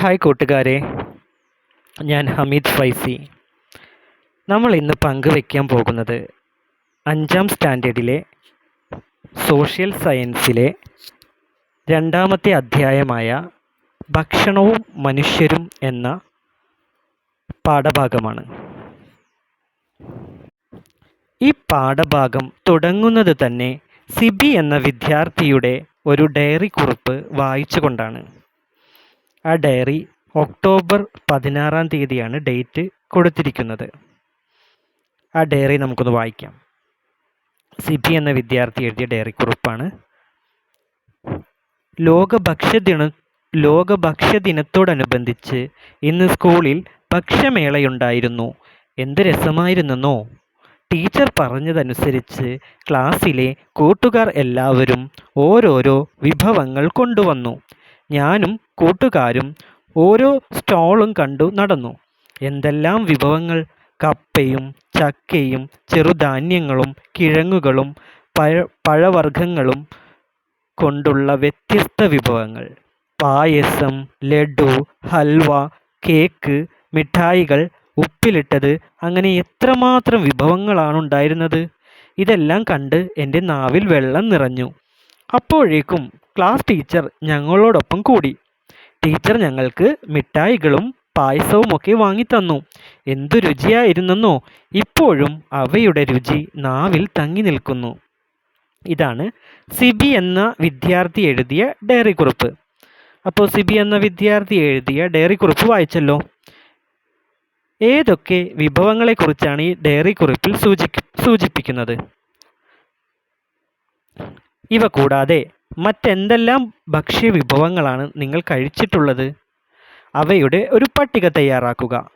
Hi കൂട്ടുകാരെ. ഞാൻ ഹമീദ് ഫൈസി. നമ്മൾ ഇന്ന് പങ്കുവയ്ക്കാൻ പോകുന്നത് അഞ്ചാം സ്റ്റാൻഡേർഡിലെ സോഷ്യൽ സയൻസിലെ രണ്ടാമത്തെ അധ്യായമായ ഭക്ഷണവും മനുഷ്യരും എന്ന പാഠഭാഗമാണ്. ഈ പാഠഭാഗം തുടങ്ങുന്നത് തന്നെ സിബി എന്ന വിദ്യാർത്ഥിയുടെ ഒരു ഡയറി കുറിപ്പ് വായിച്ചുകൊണ്ടാണ്. ആ ഡയറി ഒക്ടോബർ പതിനാറാം തീയതിയാണ് ഡേറ്റ് കൊടുത്തിരിക്കുന്നത്. ആ ഡയറി നമുക്കൊന്ന് വായിക്കാം. സിബി എന്ന വിദ്യാർത്ഥി എഴുതിയ ഡയറി കുറിപ്പാണ്. ലോക ഭക്ഷ്യദിന ലോക ഭക്ഷ്യദിനത്തോടനുബന്ധിച്ച് ഇന്ന് സ്കൂളിൽ ഭക്ഷ്യമേളയുണ്ടായിരുന്നു. എന്ത് രസമായിരുന്നെന്നോ? ടീച്ചർ പറഞ്ഞതനുസരിച്ച് ക്ലാസ്സിലെ കൂട്ടുകാർ എല്ലാവരും ഓരോരോ വിഭവങ്ങൾ കൊണ്ടുവന്നു. ഞാനും കൂട്ടുകാരും ഓരോ സ്റ്റോളും കണ്ടു നടന്നു. എന്തെല്ലാം വിഭവങ്ങൾ? കപ്പയും ചക്കയും ചെറുധാന്യങ്ങളും കിഴങ്ങുകളും പഴ പഴവർഗങ്ങളും കൊണ്ടുള്ള വ്യത്യസ്ത വിഭവങ്ങൾ. പായസം ലഡു ഹൽവ കേക്ക് മിഠായികൾ ഉപ്പിലിട്ടത്. അങ്ങനെ എത്രമാത്രം വിഭവങ്ങളാണ് ഉണ്ടായിരുന്നത്? ഇതെല്ലാം കണ്ട് എന്റെ നാവിൽ വെള്ളം നിറഞ്ഞു. അപ്പോഴേക്കും ക്ലാസ് ടീച്ചർ ഞങ്ങളോടൊപ്പം കൂടി. ടീച്ചർ ഞങ്ങൾക്ക് മിഠായികളും പായസവും ഒക്കെ വാങ്ങിത്തന്നു. എന്തു രുചിയായിരുന്നെന്നോ ഇപ്പോഴും അവയുടെ രുചി നാവിൽ തങ്ങി നിൽക്കുന്നു. ഇതാണ് സിബി എന്ന വിദ്യാർത്ഥി എഴുതിയ ഡയറി കുറിപ്പ്. അപ്പോൾ സിബി എന്ന വിദ്യാർത്ഥി എഴുതിയ ഡയറി കുറിപ്പ് വായിച്ചല്ലോ. ഏതൊക്കെ വിഭവങ്ങളെക്കുറിച്ചാണ് ഈ ഡയറി കുറിപ്പിൽ സൂചി സൂചിപ്പിക്കുന്നത്? ഇവ കൂടാതെ മറ്റെന്തെല്ലാം ഭക്ഷ്യ വിഭവങ്ങളാണ് നിങ്ങൾ കഴിച്ചിട്ടുള്ളത്? അവയുടെ ഒരു പട്ടിക തയ്യാറാക്കുക.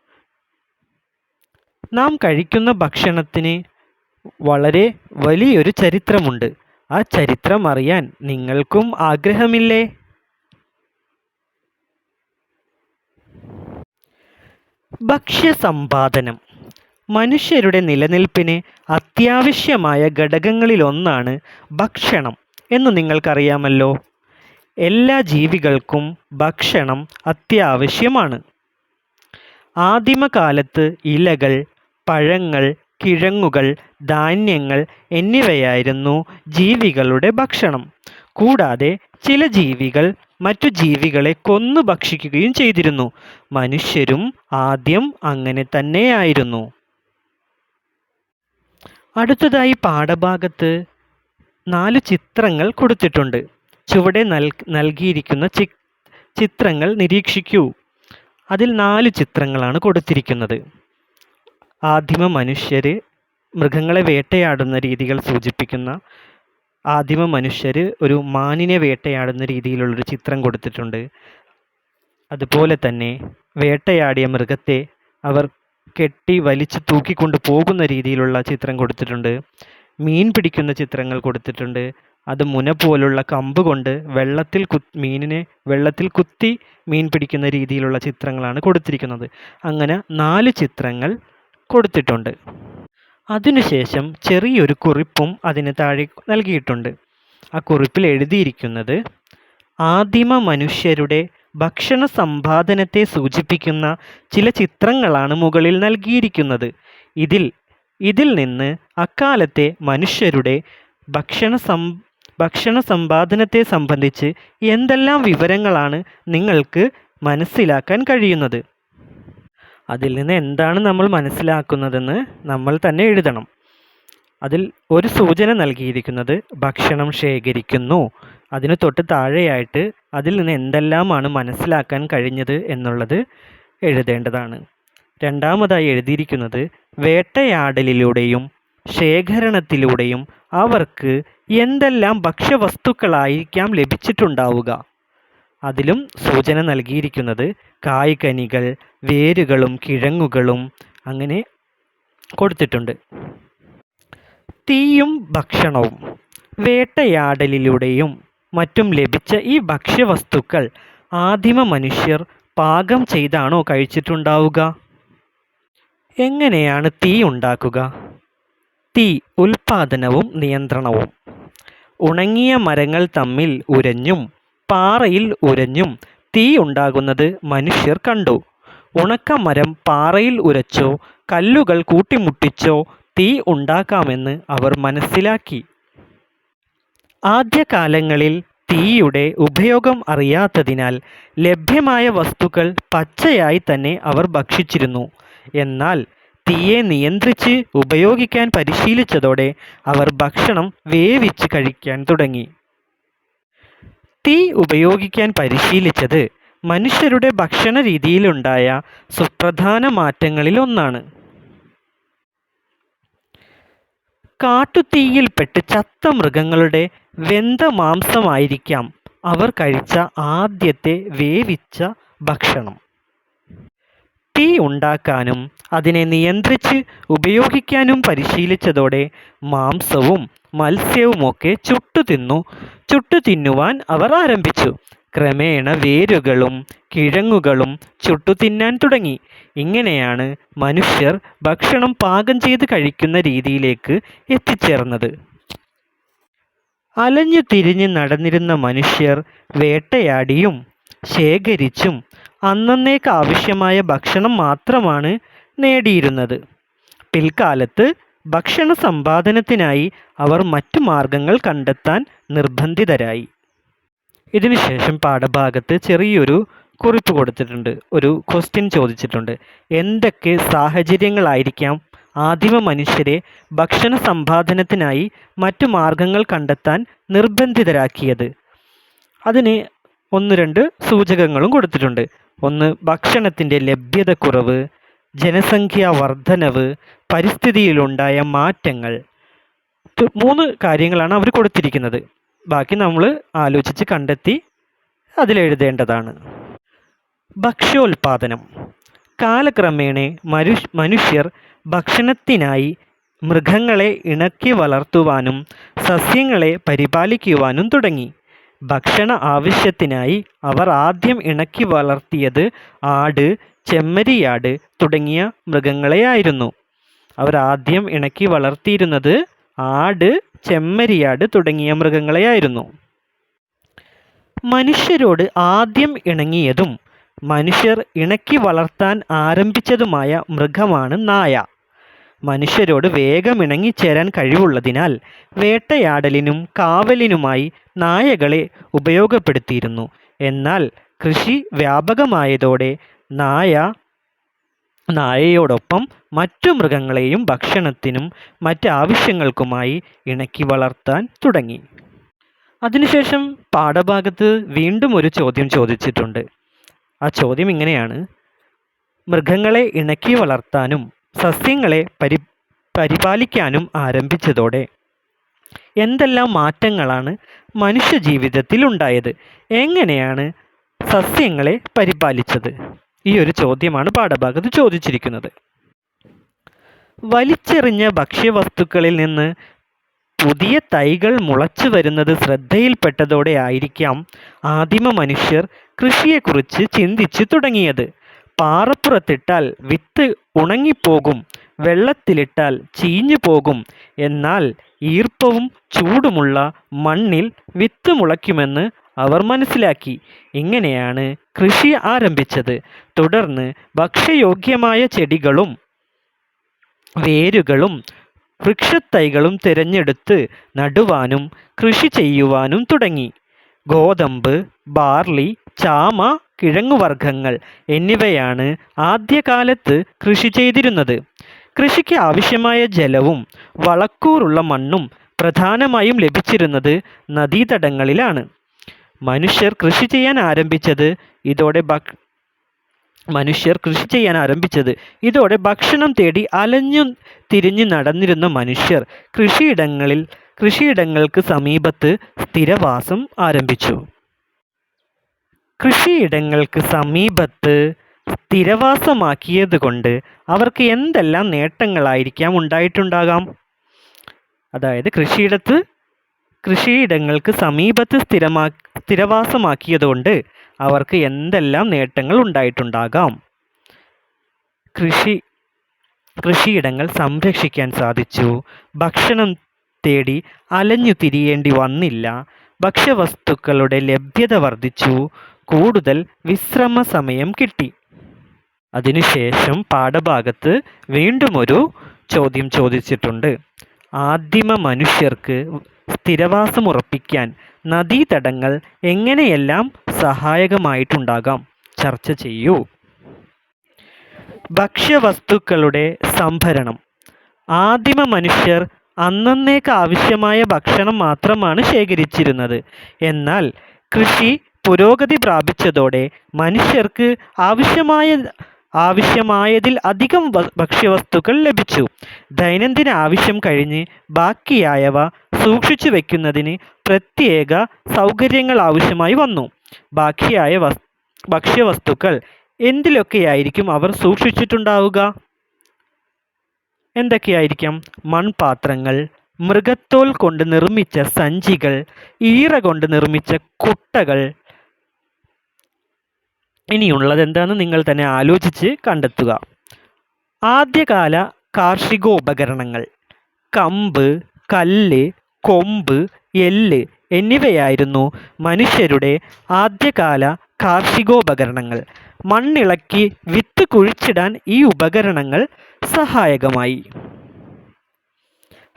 നാം കഴിക്കുന്ന ഭക്ഷണത്തിന് വളരെ വലിയൊരു ചരിത്രമുണ്ട്. ആ ചരിത്രം അറിയാൻ നിങ്ങൾക്കും ആഗ്രഹമില്ലേ? ഭക്ഷ്യസമ്പാദനം. മനുഷ്യരുടെ നിലനിൽപ്പിന് അത്യാവശ്യമായ ഘടകങ്ങളിലൊന്നാണ് ഭക്ഷണം. എന്ന് നിങ്ങൾക്കറിയാമല്ലോ. എല്ലാ ജീവികൾക്കും ഭക്ഷണം അത്യാവശ്യമാണ്. ആദിമകാലത്ത് ഇലകൾ പഴങ്ങൾ കിഴങ്ങുകൾ ധാന്യങ്ങൾ എന്നിവയായിരുന്നു ജീവികളുടെ ഭക്ഷണം. കൂടാതെ ചില ജീവികൾ മറ്റു ജീവികളെ കൊന്നു ഭക്ഷിക്കുകയും ചെയ്തിരുന്നു. മനുഷ്യരും ആദ്യം അങ്ങനെ തന്നെയായിരുന്നു. അടുത്തതായി പാഠഭാഗത്ത് നാല് ചിത്രങ്ങൾ കൊടുത്തിട്ടുണ്ട്. ചുവടെ നൽ നൽകിയിരിക്കുന്ന ചിത്രങ്ങൾ നിരീക്ഷിക്കൂ. അതിൽ നാല് ചിത്രങ്ങളാണ് കൊടുത്തിരിക്കുന്നത്. ആദിമ മനുഷ്യർ മൃഗങ്ങളെ വേട്ടയാടുന്ന രീതികൾ സൂചിപ്പിക്കുന്ന ആദിമ മനുഷ്യർ ഒരു മാനിനെ വേട്ടയാടുന്ന രീതിയിലുള്ളൊരു ചിത്രം കൊടുത്തിട്ടുണ്ട്. അതുപോലെ തന്നെ വേട്ടയാടിയ മൃഗത്തെ അവർ കെട്ടി വലിച്ചു തൂക്കിക്കൊണ്ട് പോകുന്ന രീതിയിലുള്ള ചിത്രം കൊടുത്തിട്ടുണ്ട്. മീൻ പിടിക്കുന്ന ചിത്രങ്ങൾ കൊടുത്തിട്ടുണ്ട്. അത് മുന പോലുള്ള കമ്പ് കൊണ്ട് വെള്ളത്തിൽ കു മീനിനെ വെള്ളത്തിൽ കുത്തി മീൻ പിടിക്കുന്ന രീതിയിലുള്ള ചിത്രങ്ങളാണ് കൊടുത്തിരിക്കുന്നത്. അങ്ങനെ നാല് ചിത്രങ്ങൾ കൊടുത്തിട്ടുണ്ട്. അതിനുശേഷം ചെറിയൊരു കുറിപ്പും അതിന് താഴെ നൽകിയിട്ടുണ്ട്. ആ കുറിപ്പിൽ എഴുതിയിരിക്കുന്നത് ആദിമ മനുഷ്യരുടെ ഭക്ഷണ സമ്പാദനത്തെ സൂചിപ്പിക്കുന്ന ചില ചിത്രങ്ങളാണ് മുകളിൽ നൽകിയിരിക്കുന്നത്. ഇതിൽ ഇതിൽ നിന്ന് അക്കാലത്തെ മനുഷ്യരുടെ ഭക്ഷണ സം ഭക്ഷണ സമ്പാദനത്തെ സംബന്ധിച്ച് എന്തെല്ലാം വിവരങ്ങളാണ് നിങ്ങൾക്ക് മനസ്സിലാക്കാൻ കഴിയുന്നത്? അതിൽ നിന്ന് എന്താണ് നമ്മൾ മനസ്സിലാക്കുന്നതെന്ന് നമ്മൾ തന്നെ എഴുതണം. അതിൽ ഒരു സൂചന നൽകിയിരിക്കുന്നത് ഭക്ഷണം ശേഖരിക്കുന്നു. അതിന് തൊട്ട് താഴെയായിട്ട് അതിൽ നിന്ന് എന്തെല്ലാമാണ് മനസ്സിലാക്കാൻ കഴിഞ്ഞത് എന്നുള്ളത് എഴുതേണ്ടതാണ്. രണ്ടാമതായി എഴുതിയിരിക്കുന്നത് വേട്ടയാടലിലൂടെയും ശേഖരണത്തിലൂടെയും അവർക്ക് എന്തെല്ലാം ഭക്ഷ്യവസ്തുക്കളായിരിക്കാം ലഭിച്ചിട്ടുണ്ടാവുക. അതിലും സൂചന നൽകിയിരിക്കുന്നത് കായ്കനികൾ വേരുകളും കിഴങ്ങുകളും അങ്ങനെ കൊടുത്തിട്ടുണ്ട്. തീയും ഭക്ഷണവും വേട്ടയാടലിലൂടെയും മറ്റും ലഭിച്ച ഈ ഭക്ഷ്യവസ്തുക്കൾ ആദിമ മനുഷ്യർ പാകം ചെയ്താണോ കഴിച്ചിട്ടുണ്ടാവുക? എങ്ങനെയാണ് തീ ഉണ്ടാക്കുക? തീ ഉൽപാദനവും നിയന്ത്രണവും. ഉണങ്ങിയ മരങ്ങൾ തമ്മിൽ ഉരഞ്ഞും പാറയിൽ ഉരഞ്ഞും തീ ഉണ്ടാകുന്നത് മനുഷ്യർ കണ്ടു. ഉണക്ക മരം പാറയിൽ ഉരച്ചോ കല്ലുകൾ കൂട്ടിമുട്ടിച്ചോ തീ ഉണ്ടാക്കാമെന്ന് അവർ മനസ്സിലാക്കി. ആദ്യകാലങ്ങളിൽ തീയുടെ ഉപയോഗം അറിയാത്തതിനാൽ ലഭ്യമായ വസ്തുക്കൾ പച്ചയായി തന്നെ അവർ ഭക്ഷിച്ചിരുന്നു. എന്നാൽ തീയെ നിയന്ത്രിച്ച് ഉപയോഗിക്കാൻ പരിശീലിച്ചതോടെ അവർ ഭക്ഷണം വേവിച്ച് കഴിക്കാൻ തുടങ്ങി. തീ ഉപയോഗിക്കാൻ പരിശീലിച്ചത് മനുഷ്യരുടെ ഭക്ഷണ രീതിയിലുണ്ടായ സുപ്രധാന മാറ്റങ്ങളിൽ ഒന്നാണ്. കാട്ടുതീയിൽപ്പെട്ട് ചത്ത മൃഗങ്ങളുടെ വെന്ത മാംസമായിരിക്കാം അവർ കഴിച്ച ആദ്യത്തെ വേവിച്ച ഭക്ഷണം. തീ ഉണ്ടാക്കാനും അതിനെ നിയന്ത്രിച്ച് ഉപയോഗിക്കാനും പരിശീലിച്ചതോടെ മാംസവും മത്സ്യവുമൊക്കെ ചുട്ടു തിന്നു ചുട്ടു തിന്നുവാൻ അവർ ആരംഭിച്ചു. ക്രമേണ വേരുകളും കിഴങ്ങുകളും ചുട്ടുതിന്നാൻ തുടങ്ങി. ഇങ്ങനെയാണ് മനുഷ്യർ ഭക്ഷണം പാകം ചെയ്ത് കഴിക്കുന്ന രീതിയിലേക്ക് എത്തിച്ചേർന്നത്. അലഞ്ഞു തിരിഞ്ഞ് നടന്നിരുന്ന മനുഷ്യർ വേട്ടയാടിയും ശേഖരിച്ചും അന്നന്നേക്ക് ആവശ്യമായ ഭക്ഷണം മാത്രമാണ് നേടിയിരുന്നത്. പിൽക്കാലത്ത് ഭക്ഷണ സമ്പാദനത്തിനായി അവർ മറ്റു മാർഗങ്ങൾ കണ്ടെത്താൻ നിർബന്ധിതരായി. ഇതിനുശേഷം പാഠഭാഗത്ത് ചെറിയൊരു കുറിപ്പ് കൊടുത്തിട്ടുണ്ട്. ഒരു ക്വസ്റ്റ്യൻ ചോദിച്ചിട്ടുണ്ട്. എന്തൊക്കെ സാഹചര്യങ്ങളായിരിക്കാം ആദിമ മനുഷ്യരെ ഭക്ഷണ സമ്പാദനത്തിനായി മറ്റു മാർഗങ്ങൾ കണ്ടെത്താൻ നിർബന്ധിതരാക്കിയത്? അതിന് ഒന്ന് രണ്ട് സൂചകങ്ങളും കൊടുത്തിട്ടുണ്ട്. ഒന്ന് ഭക്ഷണത്തിന്റെ ലഭ്യതക്കുറവ് ജനസംഖ്യാ വർധനവ് പരിസ്ഥിതിയിലുണ്ടായ മാറ്റങ്ങൾ. മൂന്ന് കാര്യങ്ങളാണ് അവർ കൊടുത്തിരിക്കുന്നത്. ബാക്കി നമ്മൾ ആലോചിച്ച് കണ്ടെത്തി അതിലെഴുതേണ്ടതാണ്. ഭക്ഷ്യോൽപാദനം. കാലക്രമേണ മനു മനുഷ്യർ ഭക്ഷണത്തിനായി മൃഗങ്ങളെ ഇണക്കി വളർത്തുവാനും സസ്യങ്ങളെ പരിപാലിക്കുവാനും തുടങ്ങി. ഭക്ഷണ ആവശ്യത്തിനായി അവർ ആദ്യം ഇണക്കി വളർത്തിയത് ആട് ചെമ്മരിയാട് തുടങ്ങിയ മൃഗങ്ങളെയായിരുന്നു. അവർ ആദ്യം ഇണക്കി വളർത്തിയിരുന്നത് ആട് ചെമ്മരിയാട് തുടങ്ങിയ മൃഗങ്ങളെയായിരുന്നു. മനുഷ്യരോട് ആദ്യം ഇണങ്ങിയതും മനുഷ്യർ ഇണക്കി വളർത്താൻ ആരംഭിച്ചതുമായ മൃഗമാണ് നായ. മനുഷ്യരോട് വേഗം ഇണങ്ങിച്ചേരാൻ കഴിവുള്ളതിനാൽ വേട്ടയാടലിനും കാവലിനുമായി നായകളെ ഉപയോഗപ്പെടുത്തിയിരുന്നു. എന്നാൽ കൃഷി വ്യാപകമായതോടെ നായ നായയോടൊപ്പം മറ്റു മൃഗങ്ങളെയും ഭക്ഷണത്തിനും മറ്റ് ആവശ്യങ്ങൾക്കുമായി ഇണക്കി വളർത്താൻ തുടങ്ങി. അതിനുശേഷം പാഠഭാഗത്ത് വീണ്ടും ഒരു ചോദ്യം ചോദിച്ചിട്ടുണ്ട്. ആ ചോദ്യം ഇങ്ങനെയാണ്. മൃഗങ്ങളെ ഇണക്കി വളർത്താനും സസ്യങ്ങളെ പരി പരിപാലിക്കാനും ആരംഭിച്ചതോടെ എന്തെല്ലാം മാറ്റങ്ങളാണ് മനുഷ്യ ജീവിതത്തിൽ ഉണ്ടായത് എങ്ങനെയാണ് സസ്യങ്ങളെ പരിപാലിച്ചത്? ഈ ഒരു ചോദ്യമാണ് പാഠഭാഗത്ത് ചോദിച്ചിരിക്കുന്നത്. വലിച്ചെറിഞ്ഞ ഭക്ഷ്യവസ്തുക്കളിൽ നിന്ന് പുതിയ തൈകൾ മുളച്ചു വരുന്നത് ശ്രദ്ധയിൽപ്പെട്ടതോടെ ആയിരിക്കാം ആദിമ മനുഷ്യർ കൃഷിയെക്കുറിച്ച് ചിന്തിച്ചു തുടങ്ങിയത്. പാറപ്പുറത്തിട്ടാൽ വിത്ത് ഉണങ്ങിപ്പോകും വെള്ളത്തിലിട്ടാൽ ചീഞ്ഞു പോകും. എന്നാൽ ഈർപ്പവും ചൂടുമുള്ള മണ്ണിൽ വിത്ത് മുളയ്ക്കുമെന്ന് അവർ മനസ്സിലാക്കി. ഇങ്ങനെയാണ് കൃഷി ആരംഭിച്ചത്. തുടർന്ന് ഭക്ഷ്യയോഗ്യമായ ചെടികളും വേരുകളും വൃക്ഷത്തൈകളും തിരഞ്ഞെടുത്ത് നടുവാനും കൃഷി ചെയ്യുവാനും തുടങ്ങി. ഗോതമ്പ് ബാർലി ചാമ കിഴങ്ങുവർഗങ്ങൾ എന്നിവയാണ് ആദ്യകാലത്ത് കൃഷി ചെയ്തിരുന്നത്. കൃഷിക്ക് ആവശ്യമായ ജലവും വളക്കൂറുള്ള മണ്ണും പ്രധാനമായും ലഭിച്ചിരുന്നത് നദീതടങ്ങളിലാണ്. മനുഷ്യർ കൃഷി ചെയ്യാൻ ആരംഭിച്ചത് ഇതോടെ ഭക് മനുഷ്യർ കൃഷി ചെയ്യാൻ ആരംഭിച്ചത് ഇതോടെ ഭക്ഷണം തേടി അലഞ്ഞു തിരിഞ്ഞു നടന്നിരുന്ന മനുഷ്യർ കൃഷിയിടങ്ങളിൽ കൃഷിയിടങ്ങൾക്ക് സമീപത്ത് സ്ഥിരവാസം ആരംഭിച്ചു. കൃഷിയിടങ്ങൾക്ക് സമീപത്ത് സ്ഥിരവാസമാക്കിയത് കൊണ്ട് അവർക്ക് എന്തെല്ലാം നേട്ടങ്ങളായിരിക്കാം ഉണ്ടായിട്ടുണ്ടാകാം? അതായത് കൃഷിയിടത്ത് കൃഷിയിടങ്ങൾക്ക് സമീപത്ത് സ്ഥിരമാ സ്ഥിരവാസമാക്കിയതുകൊണ്ട് അവർക്ക് എന്തെല്ലാം നേട്ടങ്ങൾ ഉണ്ടായിട്ടുണ്ടാകാം? കൃഷി കൃഷിയിടങ്ങൾ സംരക്ഷിക്കാൻ സാധിച്ചു. ഭക്ഷണം തേടി അലഞ്ഞു തിരിയേണ്ടി വന്നില്ല. ഭക്ഷ്യവസ്തുക്കളുടെ ലഭ്യത വർദ്ധിച്ചു. കൂടുതൽ വിശ്രമ സമയം കിട്ടി. അതിനുശേഷം പാഠഭാഗത്ത് വീണ്ടും ഒരു ചോദ്യം ചോദിച്ചിട്ടുണ്ട്. ആദിമ മനുഷ്യർക്ക് സ്ഥിരവാസം ഉറപ്പിക്കാൻ നദീതടങ്ങൾ എങ്ങനെയെല്ലാം സഹായകമായിട്ടുണ്ടാകാം? ചർച്ച ചെയ്യൂ. ഭക്ഷ്യവസ്തുക്കളുടെ സംഭരണം. ആദിമ മനുഷ്യർ അന്നന്നേക്ക് ആവശ്യമായ ഭക്ഷണം മാത്രമാണ് ശേഖരിച്ചിരുന്നത്. എന്നാൽ കൃഷി പുരോഗതി പ്രാപിച്ചതോടെ മനുഷ്യർക്ക് ആവശ്യമായ ആവശ്യമായതിൽ അധികം ഭക്ഷ്യവസ്തുക്കൾ ലഭിച്ചു. ദൈനംദിന ആവശ്യം കഴിഞ്ഞ് ബാക്കിയായവ സൂക്ഷിച്ചു വയ്ക്കുന്നതിന് പ്രത്യേക സൗകര്യങ്ങൾ ആവശ്യമായി വന്നു. ബാക്കിയായ വസ് ഭക്ഷ്യവസ്തുക്കൾ എന്തിലൊക്കെയായിരിക്കും അവർ സൂക്ഷിച്ചിട്ടുണ്ടാവുക? എന്തൊക്കെയായിരിക്കാം? മൺപാത്രങ്ങൾ മൃഗത്തോൽ കൊണ്ട് നിർമ്മിച്ച സഞ്ചികൾ ഈറ കൊണ്ട് നിർമ്മിച്ച കുട്ടകൾ ഇനിയുള്ളത് എന്താണെന്ന് നിങ്ങൾ തന്നെ ആലോചിച്ച് കണ്ടെത്തുക. ആദ്യകാല കാർഷികോപകരണങ്ങൾ കമ്പ് കല്ല് കൊമ്പ് എല്ല് എന്നിവയായിരുന്നു മനുഷ്യരുടെ ആദ്യകാല കാർഷികോപകരണങ്ങൾ. മണ്ണിളക്കി വിത്ത് കുഴിച്ചിടാൻ ഈ ഉപകരണങ്ങൾ സഹായകമായി.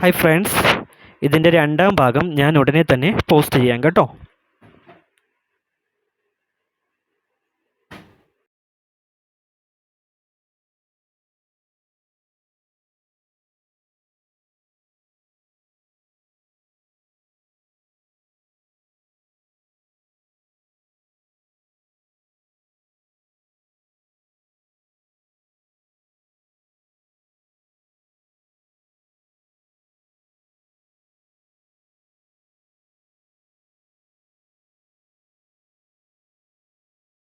ഹൈ ഫ്രണ്ട്സ് ഇതിന്റെ രണ്ടാം ഭാഗം ഞാൻ ഉടനെ തന്നെ പോസ്റ്റ് ചെയ്യാം കേട്ടോ.